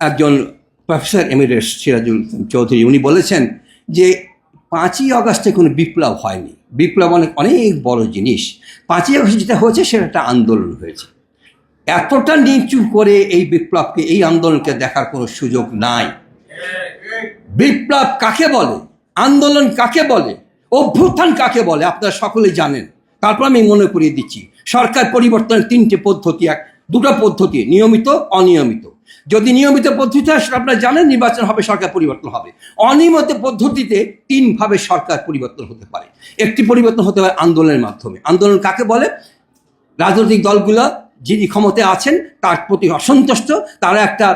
একজন প্রফেসর এমিরেস সিরাজুল চৌধুরী, উনি বলেছেন যে পাঁচই আগস্টে কোনো বিপ্লব হয়নি। বিপ্লব অনেক অনেক বড় জিনিস। পাঁচই আগস্ট যেটা হয়েছে, সেটা একটা আন্দোলন হয়েছে। এতটা নিচু করে এই বিপ্লবকে, এই আন্দোলনকে দেখার কোনো সুযোগ নাই। বিপ্লব কাকে বলে? আন্দোলন কাকে বলে? অভ্যুত্থান কাকে বলে? আপনারা সকলে জানেন। তারপর আমি মনে করিয়ে দিচ্ছি, সরকার পরিবর্তনের তিনটে পদ্ধতি এক, দুটো পদ্ধতি, নিয়মিত, অনিয়মিত। যদি নিয়মিত পদ্ধতি সেটা আপনারা জানেন নির্বাচন হবে, সরকার পরিবর্তন হবে। অনিয়মিত পদ্ধতিতে তিনভাবে সরকার পরিবর্তন হতে পারে। একটি পরিবর্তন হতে পারে আন্দোলনের মাধ্যমে। আন্দোলন কাকে বলে? রাজনৈতিক দলগুলো যিনি ক্ষমতায় আছেন, তার প্রতি অসন্তুষ্ট, তারা একটা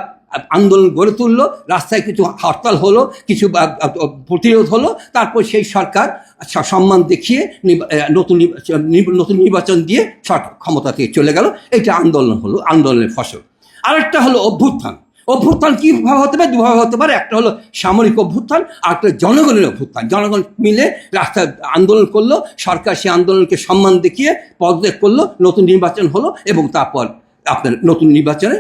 আন্দোলন গড়ে তুললো, রাস্তায় কিছু হরতাল হলো, কিছু প্রতিরোধ হলো, তারপর সেই সরকার সম্মান দেখিয়ে নতুন নতুন নির্বাচন দিয়ে সরকার ক্ষমতা থেকে চলে গেল। এটা আন্দোলন হলো, আন্দোলনের ফসল। আরেকটা হলো অভ্যুত্থান। অভ্যুত্থান কীভাবে হতে পারে? দুভাবে হতে পারে। একটা হলো সামরিক অভ্যুত্থান, আর একটা জনগণের অভ্যুত্থান। জনগণ মিলে রাস্তায় আন্দোলন করল, সরকার সেই আন্দোলনকে সম্মান দেখিয়ে পদত্যাগ করল, নতুন নির্বাচন হলো এবং তারপর আপনার নতুন নির্বাচনে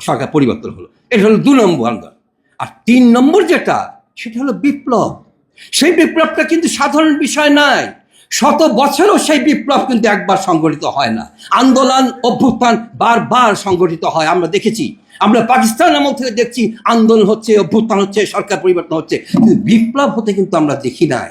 সরকার পরিবর্তন হলো। এটা হলো দু নম্বর আন্দোলন। আর তিন নম্বর যেটা, সেটা হলো বিপ্লব। সেই বিপ্লবটা কিন্তু সাধারণ বিষয় নয়। শত বছরও সেই বিপ্লব কিন্তু একবার সংগঠিত হয় না। আন্দোলন, অভ্যুত্থান বারবার সংগঠিত হয়। আমরা দেখেছি, আমরা পাকিস্তান আমল থেকে দেখছি, আন্দোলন হচ্ছে, অভ্যুত্থান হচ্ছে, সরকার পরিবর্তন হচ্ছে। কিন্তু বিপ্লব হতে কিন্তু আমরা দেখি নাই।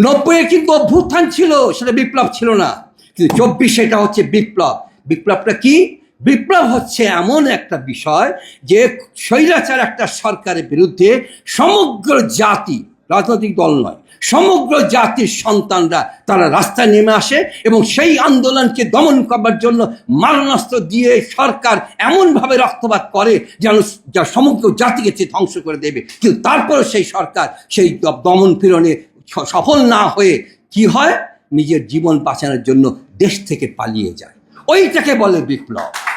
নব্বইয়ে কিন্তু অভ্যুত্থান ছিল, সেটা বিপ্লব ছিল না। কিন্তু চব্বিশে এটা হচ্ছে বিপ্লব। বিপ্লবটা কি? বিপ্লব হচ্ছে এমন একটা বিষয় যে স্বৈরাচার একটা সরকারের বিরুদ্ধে সমগ্র জাতি রাজনৈতিক দল নয়। সমগ্র জাতির সন্তানরা তারা রাস্তায় নেমে আসে এবং সেই আন্দোলনকে দমন করবার জন্য মারণাস্ত্র দিয়ে সরকার এমনভাবে রক্তপাত করে যেন যা সমগ্র জাতিকে ধ্বংস করে দেবে। কিন্তু তারপরে সেই সরকার সেই দমন পীড়নে সফল না হয়ে কি হয়? নিজের জীবন বাঁচানোর জন্য দেশ থেকে পালিয়ে যায়। ওইটাকে বলে বিপ্লব।